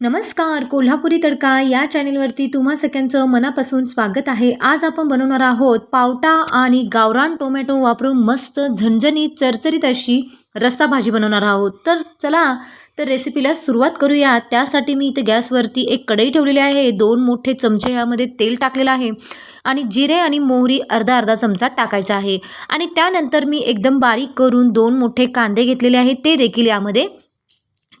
नमस्कार कोल्हापुरी तडका या चॅनेलवरती तुम्हा सगळ्यांचं मनापासून स्वागत आहे. आज आपण बनवणार आहोत पावटा आणि गावरान टोमॅटो वापरून मस्त झणझणीत चरचरीत अशी रस्ता भाजी बनवणार आहोत. तर चला तर रेसिपीला सुरुवात करूया. त्यासाठी मी इथे गॅसवरती एक कढई ठेवलेली आहे. दोन मोठे चमचे यामध्ये तेल टाकलेलं आहे आणि जिरे आणि मोहरी अर्धा अर्धा चमचा टाकायचा आहे. आणि त्यानंतर मी एकदम बारीक करून दोन मोठे कांदे घेतलेले आहेत. ते देखील यामध्ये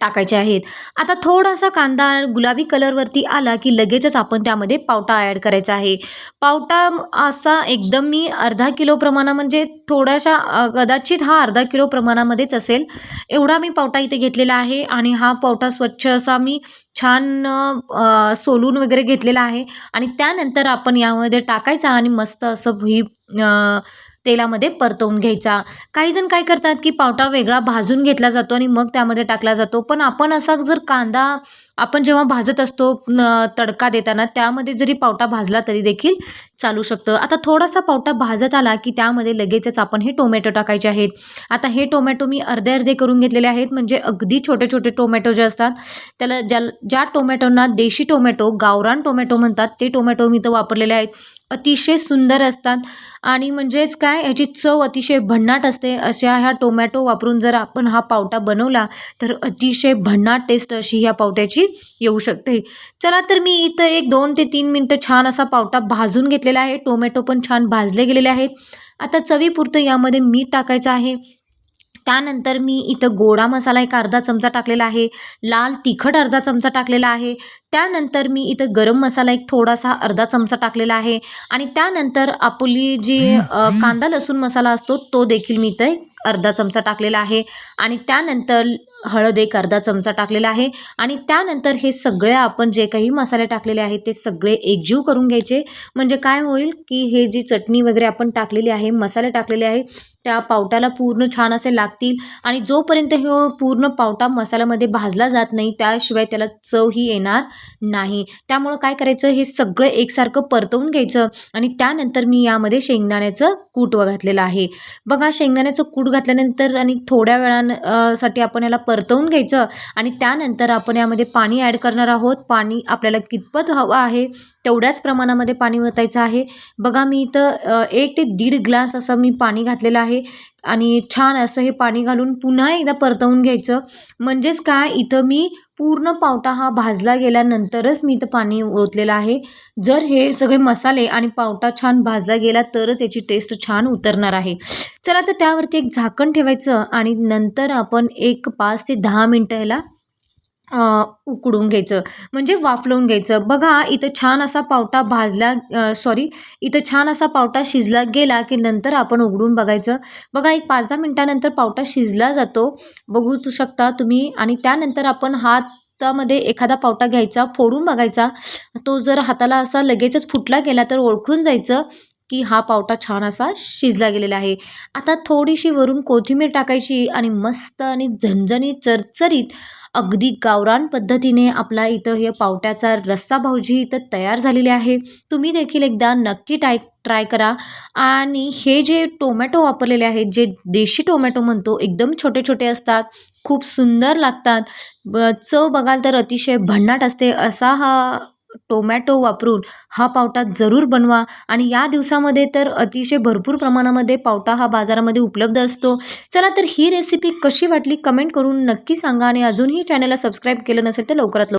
टाकायचे आहेत. आता थोडासा कांदा गुलाबी कलरवरती आला की लगेचच आपण त्यामध्ये पावटा ॲड करायचा आहे. पावटा असा एकदम मी अर्धा किलो प्रमाणा म्हणजे थोड्याशा कदाचित हा अर्धा किलो प्रमाणामध्येच असेल एवढा मी पावटा इथे घेतलेला आहे आणि हा पावटा स्वच्छ असा मी छान सोलून वगैरे घेतलेला आहे. आणि त्यानंतर आपण यामध्ये टाकायचा आणि मस्त असं ही तेलामध्ये परतवून घ्यायचा. काही जण काय करतात की पावटा वेगळा भाजून घेतला जातो आणि मग त्यामध्ये टाकला जातो. पण आपण असा जर कांदा आपण जेव्हा भाजत असतो न तडका देताना त्यामध्ये जरी पावटा भाजला तरी देखील चालू शकतं. आता थोडासा पावटा भाजत आला की त्यामध्ये लगेचच आपण हे टोमॅटो टाकायचे आहेत. आता हे टोमॅटो मी अर्धे अर्धे करून घेतलेले आहेत. म्हणजे अगदी छोटे छोटे टोमॅटो जे असतात त्याला ज्या ज्या टोमॅटोंना देशी टोमॅटो गावरान टोमॅटो म्हणतात ते टोमॅटो मी इथं वापरलेले आहेत. अतिशय सुंदर असतात. आणि म्हणजेच काय ह्याची चव अतिशय भन्नाट असते. अशा ह्या टोमॅटो वापरून जर आपण हा पावटा बनवला तर अतिशय भन्नाट टेस्ट अशी ह्या पावट्याची येऊ शकते. चला तर मी इथं एक दोन ते तीन मिनटं छान असा पावटा भाजून घेतला. घेतलेला आहे. टोमॅटो पण छान भाजले गेलेले आहेत. आता चवीपुरतं यामध्ये मीठ टाकायचं आहे. त्यानंतर मी इथं गोडा मसाला एक अर्धा चमचा टाकलेला आहे. लाल तिखट अर्धा चमचा टाकलेला आहे. त्यानंतर मी इथं गरम मसाला एक थोडासा अर्धा चमचा टाकलेला आहे. आणि त्यानंतर आपली जी कांदा लसूण मसाला असतो तो देखील मी इथं एक अर्धा चमचा टाकलेला आहे. आणि त्यानंतर हळद एक अर्धा चमचा टाकलेला आहे आणि त्यानंतर हे सगळे आपण जे काही मसाले टाकलेले आहेत ते सगळे एकजीव करून घ्यायचे. म्हणजे काय होईल की हे जी चटणी वगैरे आपण टाकलेली आहे मसाले टाकलेले आहे त्या पावट्याला पूर्ण छान असे लागतील आणि जोपर्यंत हे पूर्ण पावटा मसाल्यामध्ये भाजला जात नाही त्याशिवाय त्याला चवही येणार नाही. त्यामुळं काय करायचं? हे सगळं एकसारखं परतवून घ्यायचं आणि त्यानंतर मी यामध्ये शेंगदाण्याचं कूट व घातलेलं आहे. बघा शेंगदाण्याचं कूट घातल्यानंतर आणि थोड्या वेळानसाठी आपण याला परतवून घ्यायचं आणि त्यानंतर आपण यामध्ये पाणी ॲड करणार आहोत. पाणी आपल्याला कितपत हवं आहे तेवढ्याच प्रमाणामध्ये पाणी ओतायचं आहे. बघा मी इथं एक ते दीड ग्लास असं मी पाणी घातलेलं आहे आणि छान असं हे पाणी घालून पुन्हा एकदा परतवून घ्यायचं. म्हणजेच काय? इथं मी पूर्ण पावटा हा भाजला गेल्यानंतरच मी इथं पाणी ओतलेलं आहे. जर हे सगळे मसाले आणि पावटा छान भाजला गेला तरच याची टेस्ट छान उतरणार आहे. चला तर त्यावरती एक झाकण ठेवायचं आणि नंतर आपण एक पाच ते दहा मिनटं ह्याला उकडून घ्यायचं. म्हणजे वाफलवून घ्यायचं. बघा इथं छान असा पावटा भाजला सॉरी इथं छान असा पावटा शिजला गेला की नंतर आपण उघडून बघायचं. बघा एक पाच दहा मिनटानंतर पावटा शिजला जातो. बघू शकता तुम्ही. आणि त्यानंतर आपण हातामध्ये एखादा पावटा घ्यायचा फोडून बघायचा. तो जर हाताला असा लगेचच फुटला गेला तर ओळखून जायचं. की हा पावटा छान असा शिजला गेलेला आहे. आता थोडीशी वरून कोथिंबीर टाकायची आणि मस्त आणि झणझणीत चरचरीत अगदी गावरान पद्धतीने आपला इथं हे पावट्याचा रस्सा भाऊजी इथं तयार झालेली आहे. तुम्ही देखील एकदा नक्की टाय ट्राय करा. आणि हे जे टोमॅटो वापरलेले आहेत जे देशी टोमॅटो म्हणतो एकदम छोटे छोटे असतात खूप सुंदर लागतात. चव बघाल तर अतिशय भन्नाट असते. असा हा टोमॅटो वापरून हा पावटा जरूर बनवा. आणि या दिवसामध्ये तर अतिशय भरपूर प्रमाणामध्ये पावटा हा बाजारामध्ये उपलब्ध असतो. चला तर ही रेसिपी कशी वाटली कमेंट करून नक्की सांगा आणि अजूनही चॅनलला सबस्क्राईब केलं नसेल तर लवकरात लवकर